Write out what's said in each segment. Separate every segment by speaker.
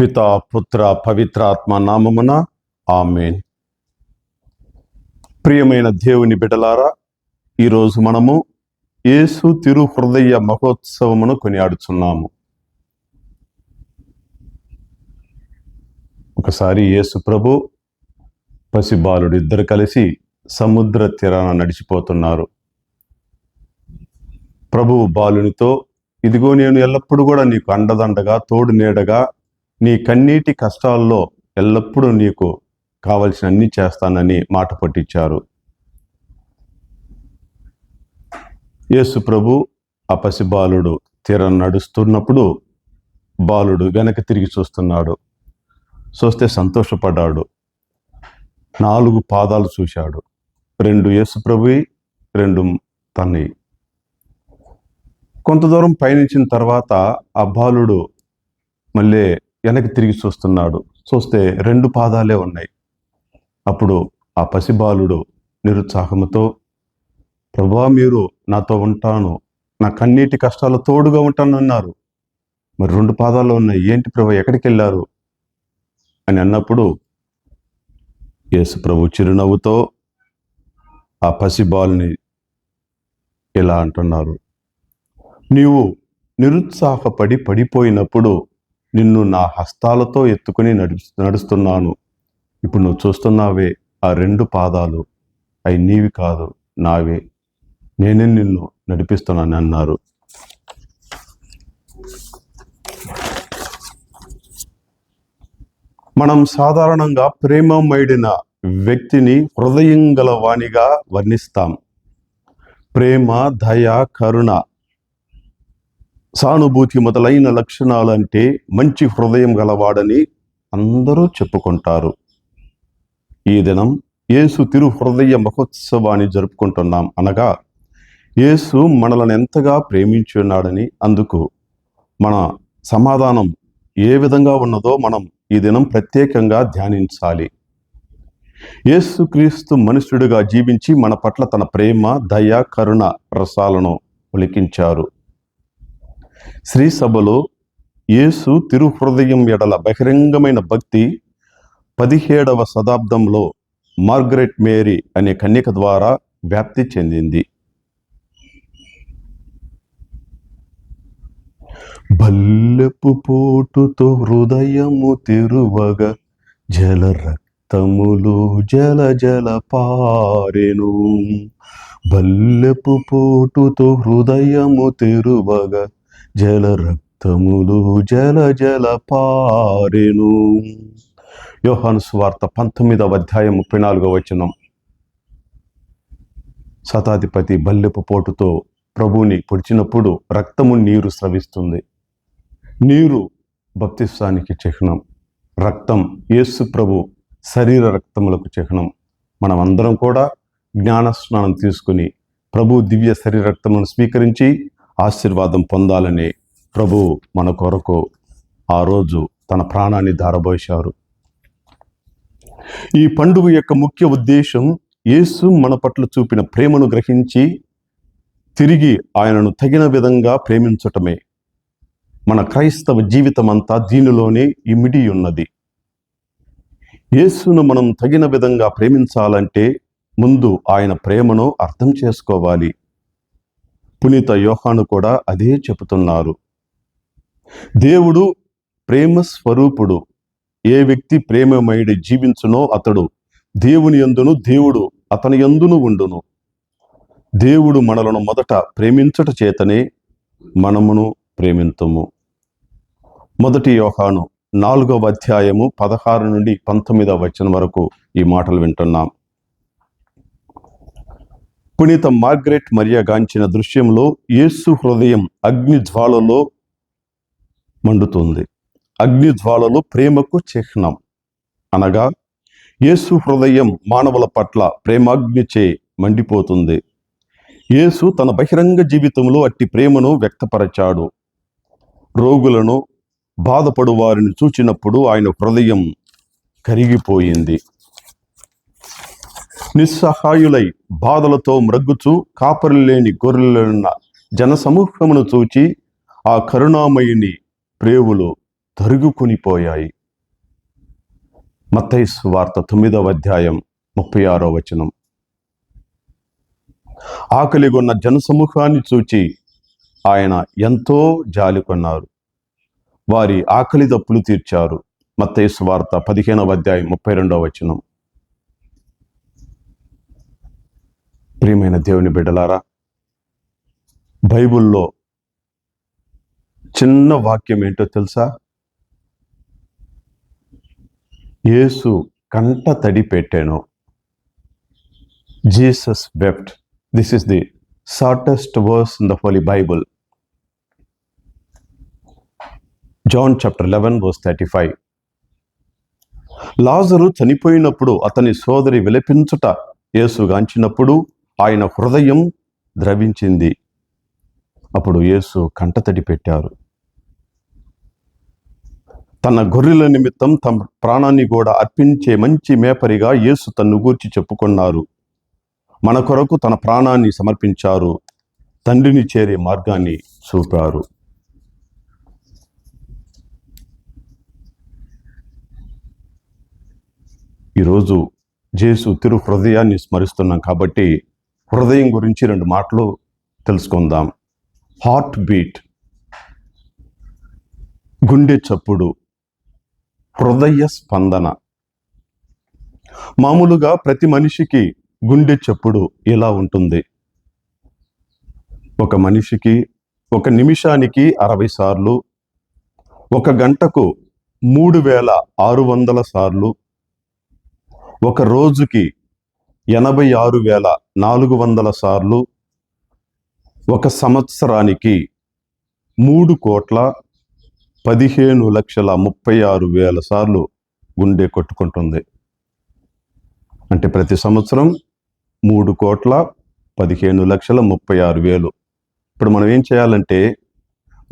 Speaker 1: పిత పుత్ర పవిత్రాత్మ నామమున ఆమెన్. ప్రియమైన దేవుని బిడలారా ఈరోజు మనము యేసు తిరు హృదయ మహోత్సవమును కొనియాడుచున్నాము. ఒకసారి యేసు ప్రభు పసిబాలుడు ఇద్దరు కలిసి సముద్ర తీరాన నడిచిపోతున్నారు. ప్రభువు బాలునితో ఇదిగో నేను ఎల్లప్పుడూ కూడా నీకు అండదండగా తోడు నీడగా నీ కన్నీటి కష్టాల్లో ఎల్లప్పుడూ నీకు కావలసిన అన్ని చేస్తానని మాట పట్టించారు. యేసు ప్రభు ఆ పసి బాలుడు తీరం నడుస్తున్నప్పుడు బాలుడు వెనక తిరిగి చూస్తున్నాడు. చూస్తే సంతోషపడ్డాడు. నాలుగు పాదాలు చూశాడు. రెండు యేసు ప్రభువి రెండు తన్ని. కొంత దూరం పయనించిన తర్వాత ఆ బాలుడు మళ్ళీ వెనక్కి తిరిగి చూస్తున్నాడు. చూస్తే రెండు పాదాలే ఉన్నాయి. అప్పుడు ఆ పసిబాలుడు నిరుత్సాహముతో ప్రభా మీరు నాతో ఉంటాను. నా కన్నీటి కష్టాలు తోడుగా ఉంటానన్నారు. మరి రెండు పాదాలు ఉన్నాయి. ఏంటి ప్రభు ఎక్కడికి వెళ్ళారు? అని అన్నప్పుడు యేసు ప్రభు చిరునవ్వుతో ఆ పసిబాలుని ఇలా అంటున్నారు. నీవు నిరుత్సాహపడి పడిపోయినప్పుడు నిన్ను నా హస్తాలతో ఎత్తుకుని నడు నడుస్తున్నాను. ఇప్పుడు నువ్వు చూస్తున్నావే ఆ రెండు పాదాలు. అవి నీవి కాదు నావే. నేనే నిన్ను నడిపిస్తున్నాను అన్నారు. మనం సాధారణంగా ప్రేమమైడిన వ్యక్తిని హృదయం గల వాణిగా వర్ణిస్తాం. ప్రేమ దయ కరుణ సానుభూతి మొదలైన లక్షణాలంటే మంచి హృదయం గలవాడని అందరూ చెప్పుకుంటారు. ఈ దినం యేసు తిరు హృదయ మహోత్సవాన్ని జరుపుకుంటున్నాం అనగా యేసు మనలను ఎంతగా ప్రేమించున్నాడని అందుకు మన సమాధానం ఏ విధంగా ఉన్నదో మనం ఈ దినం ప్రత్యేకంగా ధ్యానించాలి. యేసుక్రీస్తు మనుష్యుడిగా జీవించి మన పట్ల తన ప్రేమ దయ కరుణ రసాలను ఒలికించారు శ్రీ సభలో యేసు తిరుహృదయం ఎడల బహిరంగమైన భక్తి పదిహేడవ శతాబ్దంలో మార్గరెట్ మేరీ అనే కన్యక ద్వారా వ్యాప్తి చెందింది. బల్లెపు పోటుతో హృదయము తిరువగ జల రక్తములు జల జల పారెను. బల్లెపు పోటుతో హృదయము తెరువగ జల రక్తములు జల జల పారెను. యోహాను స్వార్త పంతొమ్మిదవ అధ్యాయం ముప్పై నాలుగవ వచనం. శతాధిపతి బల్లెపు పోటుతో ప్రభువుని పొడిచినప్పుడు రక్తము నీరు స్రవిస్తుంది. నీరు బప్తిస్వానికి చిహ్నం. రక్తం యేసు ప్రభు శరీర రక్తములకు చిహ్నం. మనం అందరం కూడా జ్ఞాన స్నానం తీసుకుని ప్రభు దివ్య శరీర రక్తమును స్వీకరించి ఆశీర్వాదం పొందాలని ప్రభు మన కొరకు ఆ రోజు తన ప్రాణాన్ని ధారబోశారు. ఈ పండుగ యొక్క ముఖ్య ఉద్దేశం యేసు మన పట్ల చూపిన ప్రేమను గ్రహించి తిరిగి ఆయనను తగిన విధంగా ప్రేమించటమే. మన క్రైస్తవ జీవితం అంతా దీనిలోనే ఇమిడి ఉన్నది. యేసును మనం తగిన విధంగా ప్రేమించాలంటే ముందు ఆయన ప్రేమను అర్థం చేసుకోవాలి. పునీత యోహాను కూడా అదే చెబుతున్నారు. దేవుడు ప్రేమ స్వరూపుడు. ఏ వ్యక్తి ప్రేమమయుడి జీవించునో అతడు దేవుని యందును దేవుడు అతని ఎందును ఉండును. దేవుడు మనలను మొదట ప్రేమించట చేతనే మనమును ప్రేమింతుము. మొదటి యోహాను నాలుగవ అధ్యాయము పదహారు నుండి పంతొమ్మిదవ వచనం వరకు ఈ మాటలు వింటున్నాం. పునీత మార్గరెట్ మరియా గాంచిన దృశ్యంలో యేసు హృదయం అగ్ని జ్వాలలో మండుతుంది. అగ్నిజ్వాలలో ప్రేమకు చిహ్నం. అనగా యేసు హృదయం మానవుల పట్ల ప్రేమాగ్నిచే మండిపోతుంది. యేసు తన బహిరంగ జీవితంలో అట్టి ప్రేమను వ్యక్తపరచాడు. రోగులను బాధపడు వారిని చూచినప్పుడు ఆయన హృదయం కరిగిపోయింది. నిస్సహాయులై బాధలతో మ్రగ్గుచూ కాపరి లేని గొర్రెలున్న జనసమూహమును చూచి ఆ కరుణామయుని ప్రేవులు తరుగుకునిపోయాయి మత్తైసు వార్త తొమ్మిదవ అధ్యాయం ముప్పై ఆరో వచనం. ఆకలిగొన్న జనసమూహాన్ని చూచి ఆయన ఎంతో జాలి కొన్నారు. వారి ఆకలి దప్పులు తీర్చారు. మత్తైసు వార్త పదిహేనవ అధ్యాయం ముప్పై రెండవ వచనం. ప్రియమైన దేవుని బిడ్డలారా బైబిల్లో చిన్న వాక్యం ఏంటో తెలుసా? యేసు కంట తడి పెట్టాను. Jesus wept. This is the shortest verse in the holy Bible John chapter eleven verse thirty five. లాజరు చనిపోయినప్పుడు అతని సోదరి విలపించుట యేసుగాంచినప్పుడు ఆయన హృదయం ద్రవించింది. అప్పుడు యేసు కంటతడి పెట్టారు. తన గొర్రెల నిమిత్తం తమ ప్రాణాన్ని కూడా అర్పించే మంచి మేపరిగా యేసు తన్ను గూర్చి చెప్పుకున్నారు. మన కొరకు తన ప్రాణాన్ని సమర్పించారు. తండ్రిని చేరే మార్గాన్ని చూపారు. ఈరోజు జేసు తిరు హృదయాన్ని స్మరిస్తున్నాం కాబట్టి హృదయం గురించి రెండు మాటలు తెలుసుకుందాం. హార్ట్ బీట్ గుండె చప్పుడు. హృదయ స్పందన. మామూలుగా ప్రతి మనిషికి గుండె చప్పుడు ఇలా ఉంటుంది? ఒక మనిషికి ఒక నిమిషానికి అరవై సార్లు ఒక గంటకు మూడు వేల ఆరు వందల సార్లు ఒక రోజుకి ఎనభై ఆరు వేల నాలుగు వందల సార్లు ఒక సంవత్సరానికి మూడు కోట్ల పదిహేను లక్షల ముప్పై ఆరు వేల సార్లు గుండె కొట్టుకుంటుంది. అంటే ప్రతి సంవత్సరం మూడు కోట్ల పదిహేను లక్షల ముప్పై ఆరు వేలు. ఇప్పుడు మనం ఏం చేయాలంటే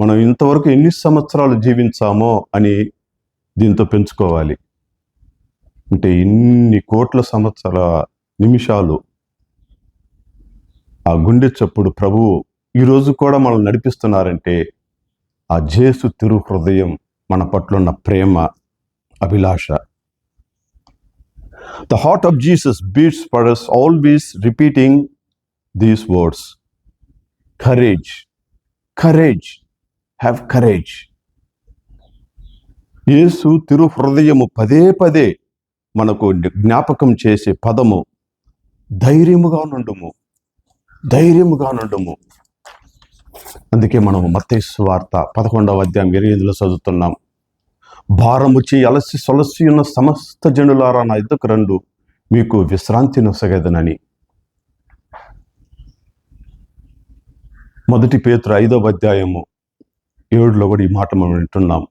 Speaker 1: మనం ఇంతవరకు ఎన్ని సంవత్సరాలు జీవించామో అని దీంతో పెంచుకోవాలి. అంటే ఇన్ని కోట్ల సంవత్సరాల నిమిషాలు. ఆ గుండె చప్పుడు ప్రభువు ఈరోజు కూడా మనం నడిపిస్తున్నారంటే ఆ జేసు తిరు హృదయం మన పట్ల ఉన్న ప్రేమ అభిలాష. The heart of Jesus beats for us always repeating these words courage courage have courage Yesu తిరు హృదయము పదే పదే మనకు జ్ఞాపకం చేసే పదము ధైర్యముగా నుండుము. ధైర్యముగా నుండుము. అందుకే మనం మత్తేసు వార్త పదకొండవ అధ్యాయం ఇరవై ఐదులో చదువుతున్నాం. భారము అలసి సొలసి ఉన్న సమస్త జనులారా నా ఇద్దరు రండు మీకు విశ్రాంతి నొసగదనని. మొదటి పేతురు ఐదవ అధ్యాయము ఏడులో కూడా ఈ మాట మనం వింటున్నాం.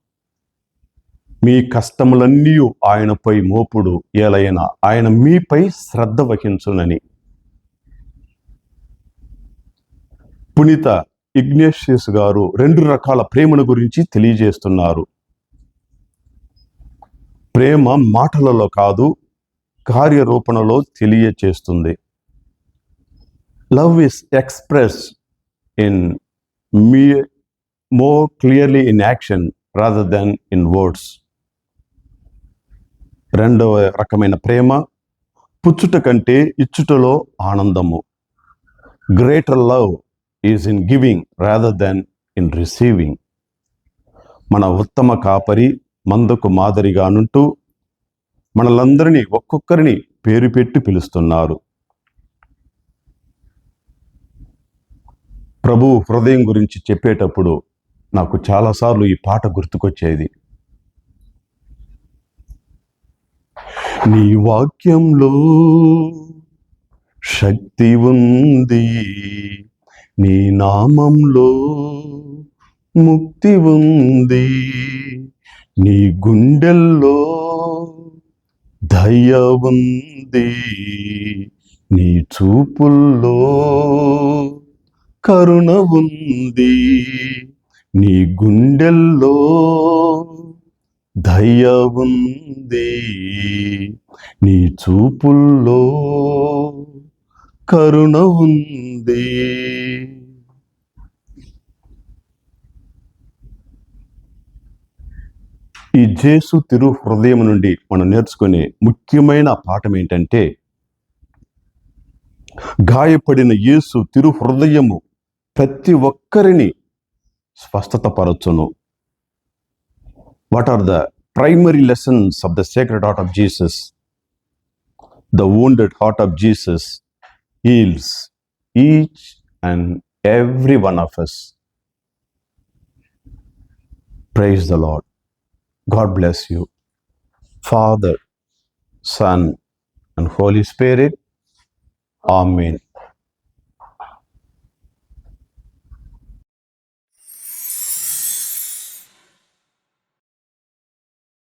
Speaker 1: మీ కష్టములన్నీ ఆయనపై మోపుడు ఏలైనా ఆయన మీపై శ్రద్ధ వహించునని. పునీత ఇగ్నేషియస్ గారు రెండు రకాల ప్రేమను గురించి తెలియజేస్తున్నారు. ప్రేమ మాటలలో కాదు కార్యరూపణలో తెలియచేస్తుంది. Love is express in me more clearly in action rather than in words. రెండవ రకమైన ప్రేమ పుచ్చుట కంటే ఇచ్చుటలో ఆనందము. Greater love is in giving rather than in receiving మన ఉత్తమ కాపరి మందుకు మాదిరిగానుంటూ మనలందరినీ ఒక్కొక్కరిని పేరు పెట్టి పిలుస్తున్నారు. ప్రభు హృదయం గురించి చెప్పేటప్పుడు నాకు చాలాసార్లు ఈ పాట గుర్తుకొచ్చేది. నీ వాక్యంలో శక్తి ఉంది. నీ నామంలో ముక్తి ఉంది. నీ గుండెల్లో దయ ఉంది. నీ చూపుల్లో కరుణ ఉంది. నీ గుండెల్లో దయ ఉంది నీ చూపుల్లో కరుణ ఉంది ఈ జేసు తిరు హృదయం నుండి మనం నేర్చుకునే ముఖ్యమైన పాఠం ఏంటంటే గాయపడిన యేసు తిరు హృదయము ప్రతి ఒక్కరిని స్వస్థత What are the primary lessons of the Sacred Heart of Jesus? The wounded heart of Jesus heals each and every one of us. Praise the Lord. God bless you. Father, Son, and Holy Spirit. Amen.